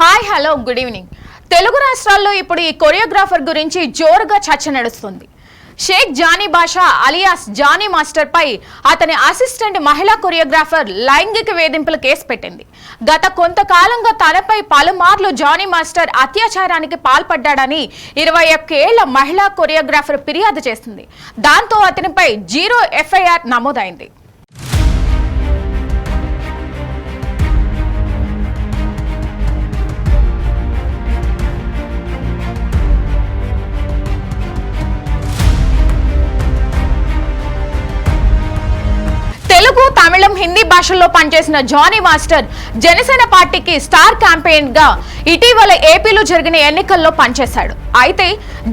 Hi hello good evening. Telugu రాష్ట్రాల్లో ఇప్పుడు ఈ కొరియోగ్రాఫర్ గురించి జోరుగా చర్చ నడుస్తుంది. షేక్ జానీ బాషా అలియాస్ జానీ మాస్టర్ పై అతని అసిస్టెంట్ మహిళా కొరియోగ్రాఫర్ లైంగిక వేధింపుల కేసు పెట్టింది. గత కొంతకాలంగా తనపై పలుమార్లు జానీ మాస్టర్ అత్యాచారానికి పాల్పడ్డాడని ఇరవై ఒక్కేళ్ళ మహిళా కొరియోగ్రాఫర్ ఫిర్యాదు చేసింది. దాంతో అతనిపై జీరో ఎఫ్ఐఆర్ నమోదైంది. తమిళం హిందీ భాషల్లో పనిచేసిన జానీ మాస్టర్ జనసేన పార్టీకి స్టార్ క్యాంపెయిన్గా ఇటీవల ఏపీలో జరిగిన ఎన్నికల్లో పనిచేశాడు. అయితే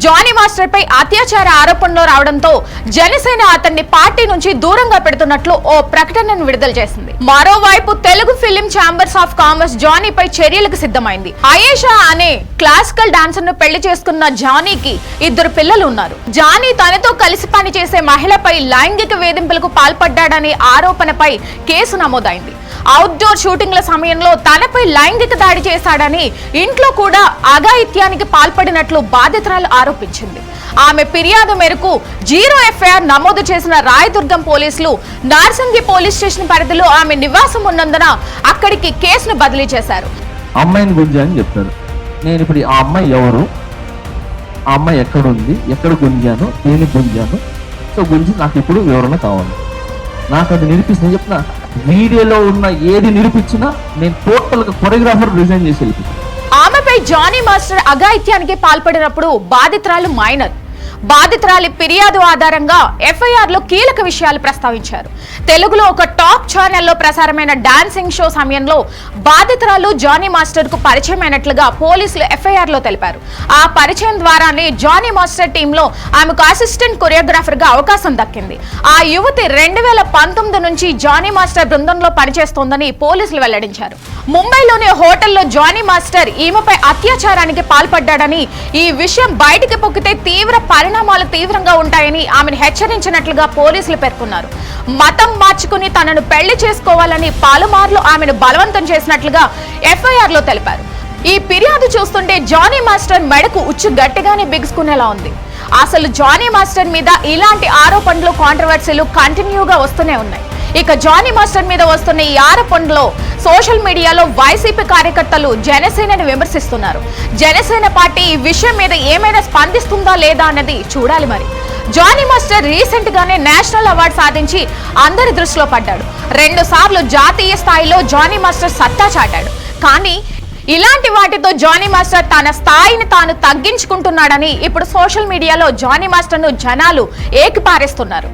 జానీ మాస్టర్ పై అత్యాచార ఆరోపణలు రావడంతో జనసేన అతన్ని పార్టీ నుంచి దూరంగా పెడుతున్నట్లు ఓ ప్రకటనను విడుదల చేసింది. మరోవైపు Telugu film chambers of commerce జానీపై చర్యలకు సిద్ధమైంది. అయేషా అనే క్లాసికల్ డాన్సర్ను పెళ్ళి చేసుకున్న జానీకి ఇద్దరు పిల్లలు ఉన్నారు. జానీ తనతో కలిసి పనిచేసే మహిళపై లైంగిక వేధింపులకు పాల్పడ్డాడనే ఆరోపణపై కేసు నమోదైంది. అవుట్డోర్ షూటింగ్ల సమయంలో తనపై లైంగిక దాడి చేశాడని ఇంట్లో కూడా అఘాయిత్యానికి పాల్పడినట్లు బాధితురాలు ఆరోపించింది. ఆమె ఫిర్యాదు మేరకు జీరో ఎఫ్ఐఆర్ నమోదు చేసిన రాయదుర్గం పోలీసులు నార్సంగి పోలీస్ స్టేషన్ పరిధిలో ఆమె నివాసం ఉన్నందున అక్కడికి కేసును బదిలీ చేశారు. అమ్మాయిని గుంజా అని చెప్తారు నేను ఇప్పుడు ఆ అమ్మాయి ఎవరు? ఆ అమ్మాయి ఎక్కడ ఉంది ఎక్కడ గుంజాను? నేను గుంజాను? సో గురించి నాకు ఇప్పుడు వివరణ కావాలి. నాకు అది నిరూపిస్తుంది చెప్తున్నా. వీడియోలో ఉన్న ఏది నిరూపించినా నేను టోటల్గా కొరియోగ్రాఫర్ రిజైన్ చేసి వెళ్ళిపోతాను. ఆమెపై జానీ మాస్టర్ అఘాయిత్యానికి పాల్పడినప్పుడు బాధితురాలు మైనర్. బాధితురాలి ఫిర్యాదు ఆధారంగా ఎఫ్ఐఆర్లో కీలక విషయాలు ప్రస్తావించారు. తెలుగులో ఒక టాప్ ఛానల్లో ప్రసారమైన డాన్సింగ్ షో సమయంలో బాధితురాలు జానీ మాస్టర్కు పరిచయం పరిచయమైనట్లుగా పోలీసులు ఎఫ్ఐఆర్లో తెలిపారు. ఆ పరిచయం ద్వారానే జానీ మాస్టర్ టీంలో ఆమెకు అసిస్టెంట్ కొరియోగ్రాఫర్గా అవకాశం దక్కింది. ఆ యువతి రెండు వేల పంతొమ్మిది నుంచి జానీ మాస్టర్ బృందంలో పనిచేస్తోందని పోలీసులు వెల్లడించారు. ముంబైలోని హోటల్లో జానీ మాస్టర్ ఈమెపై అత్యాచారానికి పాల్పడ్డాడని ఈ విషయం బయటికి పొక్కితే తీవ్ర తీవ్రంగా ఉంటాయని ఆమెను హెచ్చరించినట్లుగా పోలీసులు పేర్కొన్నారు. మతం మార్చుకుని తనను పెళ్ళి చేసుకోవాలని పలుమార్లు ఆమెను బలవంతం చేసినట్లుగా ఎఫ్ఐఆర్లో తెలిపారు. ఈ ఫిర్యాదు చూస్తుంటే జానీ మాస్టర్ మెడకు ఉచ్చు గట్టిగానే బిగుసుకునేలా ఉంది. అసలు జానీ మాస్టర్ మీద ఇలాంటి ఆరోపణలు కాంట్రవర్సీలు కంటిన్యూగా వస్తూనే ఉన్నాయి. ఇక జానీ మాస్టర్ మీద వస్తున్న ఈ ఆరోపణలో సోషల్ మీడియాలో వైసీపీ కార్యకర్తలు జనసేనని విమర్శిస్తున్నారు. జనసేన పార్టీ ఈ విషయం మీద ఏమైనా స్పందిస్తుందా లేదా అన్నది చూడాలి మరి. జానీ మాస్టర్ రీసెంట్ గానే నేషనల్ అవార్డు సాధించి అందరి దృష్టిలో పడ్డాడు. రెండు సార్లు జాతీయ స్థాయిలో జానీ మాస్టర్ సత్తా చాటాడు. కానీ ఇలాంటి వాటితో జానీ మాస్టర్ తన స్థాయిని తాను తగ్గించుకుంటున్నాడని ఇప్పుడు సోషల్ మీడియాలో జానీ మాస్టర్ను జనాలు ఏకిపారేస్తున్నారు.